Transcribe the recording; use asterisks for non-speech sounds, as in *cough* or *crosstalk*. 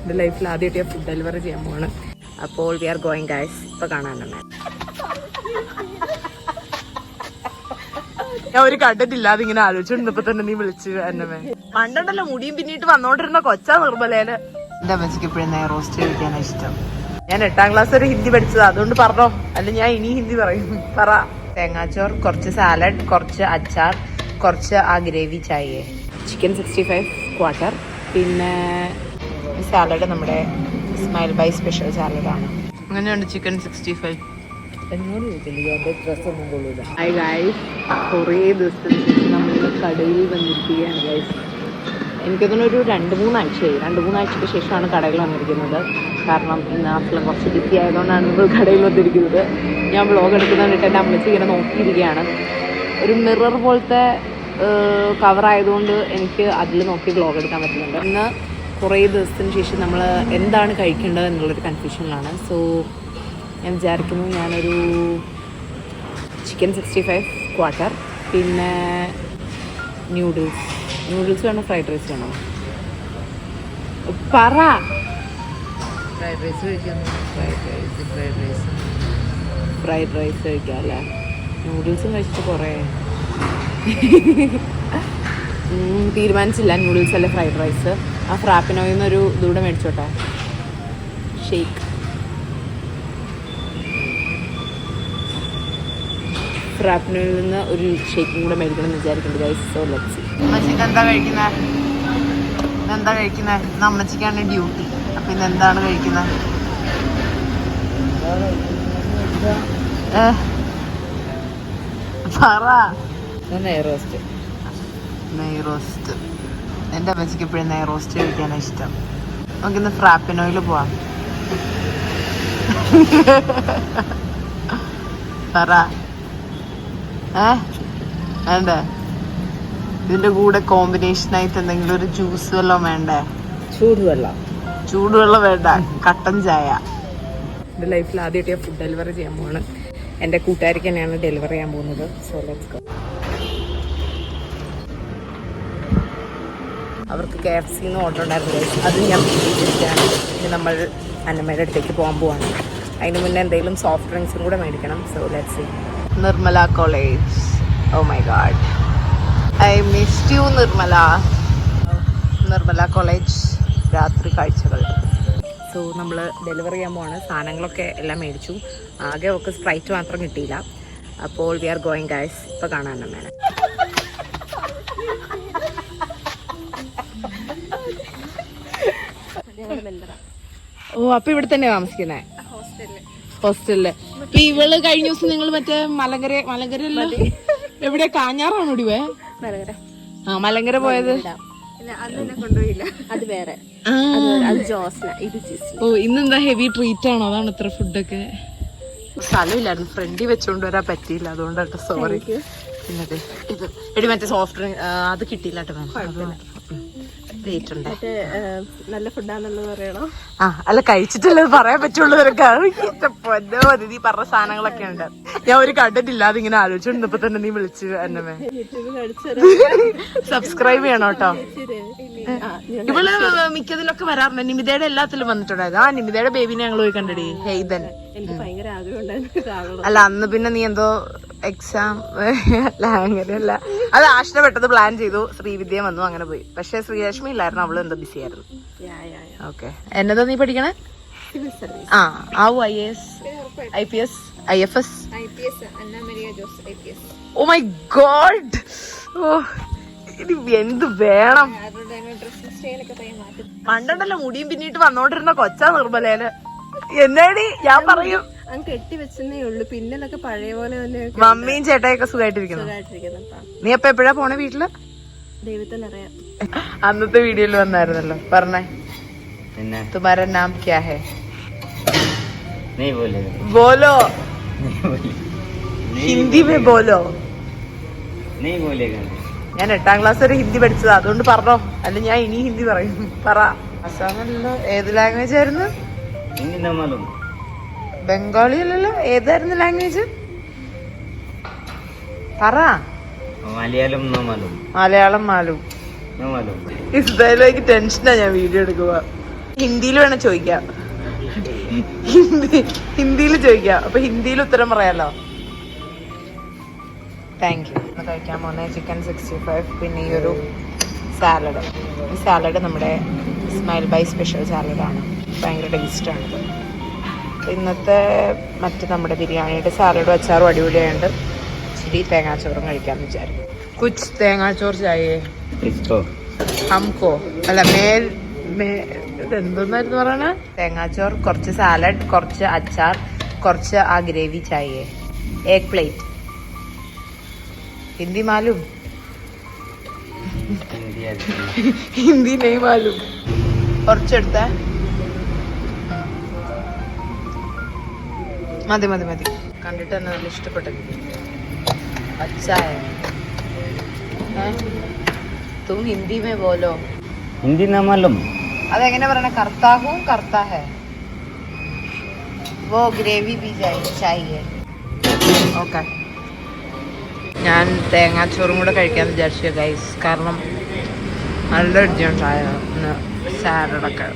എന്റെ ലൈഫിൽ ആദ്യമായിട്ട് ഞാൻ ഫുഡ് ഡെലിവറി ചെയ്യാൻ പോവാണ്. അപ്പോൾ വി ആർ ഗോയിങ് ഗൈസ് ഇപ്പൊ കാണാനാണ് ഞാൻ ഒരു കണ്ടിട്ടില്ലാതെ ഇങ്ങനെ ആലോചിച്ചിരുന്നപ്പോ തന്നെ നീ വിളിച്ച് എന്നെ പണ്ടുണ്ടല്ലോ മുടിയും പിന്നീട് വന്നോണ്ടിരുന്ന കൊച്ചാ നിർബലേനെ എന്റെ അമ്മച്ചിക്ക് എപ്പോഴും റോസ്റ്റ് കഴിക്കാനാണ് ഇഷ്ടം. ഞാൻ എട്ടാം ക്ലാസ് വരെ ഹിന്ദി പഠിച്ചത്. അതുകൊണ്ട് പറഞ്ഞോ. അല്ല ഞാൻ ഇനി ഹിന്ദി പറയും. പറ. തേങ്ങാച്ചോർ കുറച്ച് സാലഡ് കുറച്ച് അച്ചാർ കുറച്ച് ആ ഗ്രേവി ചായയെ ചിക്കൻ സിക്സ്റ്റി ഫൈവ് ക്വാർട്ടർ പിന്നെ സാലഡ് നമ്മുടെ സ്മൈൽ ബൈ സ്പെഷ്യൽ സാലഡാണ് അങ്ങനെയുണ്ട് ചിക്കൻ സിക്സ്റ്റി ഫൈവ് എന്നോട് ഹായ് ഗായ്സ് കുറേ ദിവസത്തിന് ശേഷം നമ്മൾ കടയിൽ വന്നിരിക്കുകയാണ് ഗൈസ് എനിക്ക് തോന്നുന്നു ഒരു രണ്ട് മൂന്നാഴ്ചയായി. രണ്ട് മൂന്നാഴ്ചയ്ക്ക് ശേഷമാണ് കടയിൽ വന്നിരിക്കുന്നത്. കാരണം ഇന്ന് അസലം കുറച്ച് ബിസി ആയതുകൊണ്ടാണ് നമ്മൾ കടയിൽ വന്നിരിക്കുന്നത്. ഞാൻ വ്ളോഗ് എടുക്കുന്ന കണ്ടിട്ട് എന്റെ അമ്മച്ചി ഇങ്ങനെ നോക്കിയിരിക്കുകയാണ്. ഒരു മിറർ പോലത്തെ കവറായതുകൊണ്ട് എനിക്ക് അതിൽ നോക്കി വ്ളോഗ് എടുക്കാൻ പറ്റുന്നുണ്ട്. ഇന്ന് കുറേ ദിവസത്തിന് ശേഷം നമ്മൾ എന്താണ് കഴിക്കേണ്ടത് എന്നുള്ളൊരു കൺഫ്യൂഷനിലാണ് സോ ഞാൻ വിചാരിക്കുന്നു ഞാനൊരു ചിക്കൻ സിക്സ്റ്റി ഫൈവ് ക്വാർട്ടർ പിന്നെ ന്യൂഡിൽസ് ന്യൂഡിൽസ് വേണോ ഫ്രൈഡ് റൈസ് വേണോ? പറ. ഫ്രൈഡ് റൈസ് കഴിക്കുന്നു fried rice fried rice fried rice കഴിക്കാം അല്ലേ? നൂഡിൽസും കഴിച്ചിട്ട് കുറേ. *laughs* തീരുമാനിച്ചില്ല. നൂഡിൽസ് അല്ല ഫ്രൈഡ് റൈസ് ആ ഫ്രാപ്പിനോയിൽ നിന്നൊരു ഇതൂടെ മേടിച്ചോട്ടെ. ഷേക്ക് ഫ്രാപ്പിനോയിൽ നിന്ന് ഒരു ഷേക്കും കൂടെ മേടിക്കണം എന്ന് വിചാരിക്കുന്നുണ്ട് ഗൈസ് സോ ലെറ്റ്സ് അമ്മച്ചിക്ക് എന്താ കഴിക്കുന്നത് എന്താ കഴിക്കുന്നത് ഇന്ന് അമ്മച്ചിക്കാണ് ഡ്യൂട്ടി അപ്പൊ ഇന്ന് എന്താണ് കഴിക്കുന്നത്? പറ. നെയ് റോസ്റ്റ്. നെയ് റോസ്റ്റ്. എന്റെ അമ്മച്ചിക്ക് എപ്പോഴും നെയ് റോസ്റ്റ് കഴിക്കാനാണ് ഇഷ്ടം. നമുക്കിന്ന് ഫ്രാപ്പിനോയിൽ പോവാം. പറ. ഏ? വേണ്ടേ? ഇതിന്റെ കൂടെ കോമ്പിനേഷൻ ആയിട്ട് എന്തെങ്കിലും ഒരു ജ്യൂസ് വല്ലതും വേണ്ടേ? ചൂടുവെള്ളം. ചൂടുവെള്ളം വേണ്ട. കട്ടൻ ചായ. എന്റെ ലൈഫിൽ ആദ്യമായിട്ട് ഞാൻ ഫുഡ് ഡെലിവറി ചെയ്യാൻ പോവാണ്. എന്റെ കൂട്ടുകാരിക്ക് തന്നെയാണ് ഡെലിവറി ചെയ്യാൻ പോകുന്നത്. സോ ലെറ്റ്സ് ഗോ അവർക്ക് കെ എഫ് സിന്ന് ഓർഡർ ഉണ്ടായിരുന്നു അത് ഞാൻ പിടിച്ചിരിക്കുകയാണ് ഇനി നമ്മൾ അന്നമ്മയുടെ അടുത്തേക്ക് പോകാൻ പോവാണ്. അതിന് മുന്നേ എന്തെങ്കിലും സോഫ്റ്റ് ഡ്രിങ്ക്സും കൂടെ മേടിക്കണം. So let see Nirmala college oh my god I miss you Nirmala. Nirmala college രാത്രി കാഴ്ചകൾ. സോ നമ്മൾ ഡെലിവറി ചെയ്യാൻ പോവാണ്. സാധനങ്ങളൊക്കെ എല്ലാം മേടിച്ചു. ആകെ ഒക്കെ സ്പ്രൈറ്റ് മാത്രം കിട്ടിയില്ല. അപ്പോൾ വി ആർ ഗോയിങ് ഗൈസ് ഇപ്പോൾ കാണാൻ അമ്മേനെ ഓ അപ്പൊ ഇവിടെ തന്നെ താമസിക്കുന്നേ? ഹോസ്റ്റലിൽ. അപ്പൊ ഇവൾ കഴിഞ്ഞ ദിവസം നിങ്ങൾ മറ്റേ മലങ്കര മലങ്കര എവിടെ കാഞ്ഞാറാണോ ഇടിവേ ആ മലങ്കര പോയത്? അത് വേറെ. ആ. അത് ജോസ്ന ഇത് ഓ ഇന്നെന്താ ഹെവി ട്രീറ്റ് ആണോ? അതാണ് ഇത്ര ഫുഡൊക്കെ സ്ഥലമില്ലായിരുന്നു. ഫ്രണ്ടി വെച്ചോണ്ട് വരാൻ പറ്റിയില്ല. അതുകൊണ്ടാട്ടോ സോറി പിന്നെ ഇത് എടി മറ്റേ സോഫ്റ്റ് ഡ്രിങ്ക് അത് കിട്ടിയില്ല കേട്ടോ. ഉണ്ട് ഏഹ്, നല്ല ഫുഡാണെന്ന് പറയണോ? ആ അല്ല കഴിച്ചിട്ടുള്ളത് പറയാൻ പറ്റുള്ളൂ ഇവരൊക്കെ എന്റെ പൊന്നോ നീ പറഞ്ഞ സാധനങ്ങളൊക്കെ ഉണ്ട്. ഞാൻ ഒരു കണ്ടിട്ടില്ലാതെ ഇങ്ങനെ ആലോചിച്ചോണ്ടിപ്പോ തന്നെ നീ വിളിച്ചു എന്നെ സബ്സ്ക്രൈബ് ചെയ്യണം കേട്ടോ. ഇവൾ മിക്കതിലൊക്കെ വരാറുണ്ട്. നിമിതയുടെ എല്ലാത്തിലും വന്നിട്ടുണ്ടായിരുന്നു ആ നിമിതയുടെ ബേബിനെ ഞങ്ങൾ പോയി കണ്ടടി. ഹെയ്തൻ എനിക്ക് ഭയങ്കര ആഗ്രഹം അല്ല അന്ന് പിന്നെ നീ എന്തോ എക്സാം *laughs* അല്ല അങ്ങനെയല്ല. അത് ആഷിനെ പെട്ടെന്ന് പ്ലാൻ ചെയ്തു. ശ്രീവിദ്യ വന്നു അങ്ങനെ പോയി. പക്ഷെ ശ്രീലക്ഷ്മി ഇല്ലായിരുന്നു. അവൾ എന്തോ ബിസി ആയിരുന്നു. ഓക്കെ എന്നതാ നീ പഠിക്കണേ? ആ ആവു I S I P S I F S oh my god ഓ ഇനി എന്ത് വേണം? പണ്ടുണ്ടല്ലോ മുടിയും പിന്നീട്ട് വന്നോണ്ടിരുന്ന കൊച്ചാ നിർമ്മലേന്. എന്നേടി? ഞാൻ പറയും. കെട്ടി ഉള്ളൂ. പഴയ പോലെ മമ്മിയും ചേട്ടയൊക്കെ സുഖമായിട്ടിരിക്കുന്നു നീ അപ്പൊ എപ്പോഴാ പോണേ വീട്ടിൽ? അറിയാം. അന്നത്തെ വീഡിയോയിൽ വന്നായിരുന്നല്ലോ. പറഞ്ഞേ. പിന്നെ? തുമാര നാം ക്യാ ഹേ? ബോലോ. ഹിന്ദി മേ ബോലോ. ഞാൻ എട്ടാം ക്ലാസ് വരെ ഹിന്ദി പഠിച്ചതാ. അതുകൊണ്ട് പറഞ്ഞോ. അല്ല ഞാൻ ഇനി ഹിന്ദി പറയും. പറ. അസാമല്ലോ ഏത് ലാംഗ്വേജ് ആയിരുന്നു? ബംഗാളി അല്ലല്ലോ ഏതായിരുന്നു ലാംഗ്വേജ് പറ. മലയാളം മലയാളം. മാലു. ടെൻഷനാ ഞാൻ വീഡിയോ എടുക്കുക ഹിന്ദിയിൽ വേണം ചോദിക്കാം. ഹിന്ദി ഹിന്ദിയിൽ ചോദിക്കാം. അപ്പൊ ഹിന്ദിയിൽ ഉത്തരം പറയാലോ? താങ്ക് യു ഇന്ന് കഴിക്കാൻ പോകുന്നത് ചിക്കൻ സിക്സ്റ്റി ഫൈവ് പിന്നെ ഈ ഒരു സാലഡ് ഈ സാലഡ് നമ്മുടെ സ്മൈൽ ബൈ സ്പെഷ്യൽ സാലഡാണ് ഭയങ്കര ആണ്. ഇന്നത്തെ മറ്റ് നമ്മുടെ ബിരിയാണിയുടെ സാലഡും അച്ചാറും അടിപൊളിയായിട്ട് ഇച്ചിരി തേങ്ങാച്ചോറും കഴിക്കാമെന്ന് വിചാരിക്കും കുച്ച് തേങ്ങാച്ചോറ് ചായേ? ഹംകോ? അല്ല മേൽ ഇതെന്തോന്നായിരുന്നു പറയണ? തേങ്ങാച്ചോറ് കുറച്ച് സാലഡ് കുറച്ച് അച്ചാർ കുറച്ച് ആ ഗ്രേവി ചായേ. എഗ് പ്ലേറ്റ് ഹിന്ദി മാലും. ഹിന്ദി നെയ്മാലും മാലും. മതി മതി മതി. കണ്ടിട്ട് തന്നെ നല്ല ഇഷ്ടപ്പെട്ട തും ഹിന്ദി മേ ബോലോ. ഹിന്ദി നമ്മളും അതെങ്ങനെ പറയണേ? കർത്താഹും കർത്താഹേ. വോ ഗ്രേവി ബി ചായേ ഓക്കെ. ഞാൻ തേങ്ങാച്ചോറും കൂടെ കഴിക്കാൻ വിചാരിച്ചു ഗൈസ് കാരണം നല്ല ഇടിയുണ്ടായിരുന്നു സാലഡൊക്കെ.